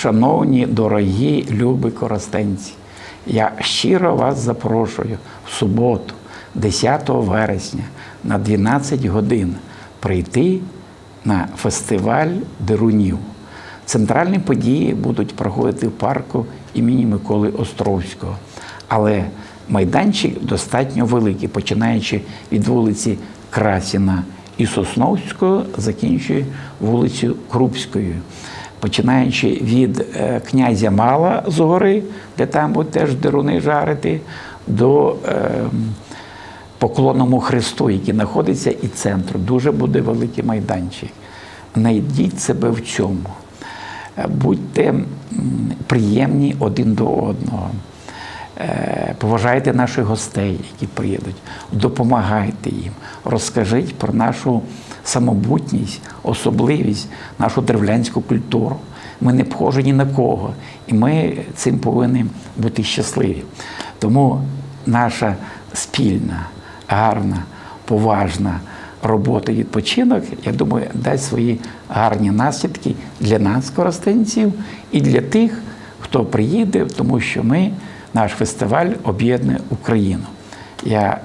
шановні, дорогі, любі коростенці, я щиро вас запрошую в суботу, 10 вересня на 12 годин прийти на фестиваль дерунів. Центральні події будуть проходити в парку імені Миколи Островського. Але майданчик достатньо великий, починаючи від вулиці Красіна і Сосновського, закінчує вулицю Крупською. Починаючи від е, князя Мала з гори, де там будуть теж деруни жарити, до е, поклонному Христу, який знаходиться і центру. Дуже буде великий майданчик. Найдіть себе в цьому. Е, Будьте приємні один до одного. Е, Поважайте наших гостей, які приїдуть, допомагайте їм, розкажіть про нашу самобутність, особливість, нашу древлянську культуру. Ми не похожі ні на кого, і ми цим повинні бути щасливі. Тому наша спільна, гарна, поважна робота і відпочинок, я думаю, дасть свої гарні наслідки для нас, коростенців, і для тих, хто приїде, тому що ми, наш фестиваль об'єднує Україну. Я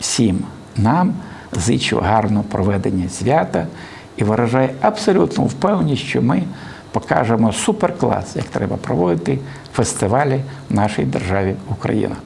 всім нам зичу гарного проведення свята і виражаю абсолютну впевненість, що ми покажемо суперклас, як треба проводити фестивалі в нашій державі Україна.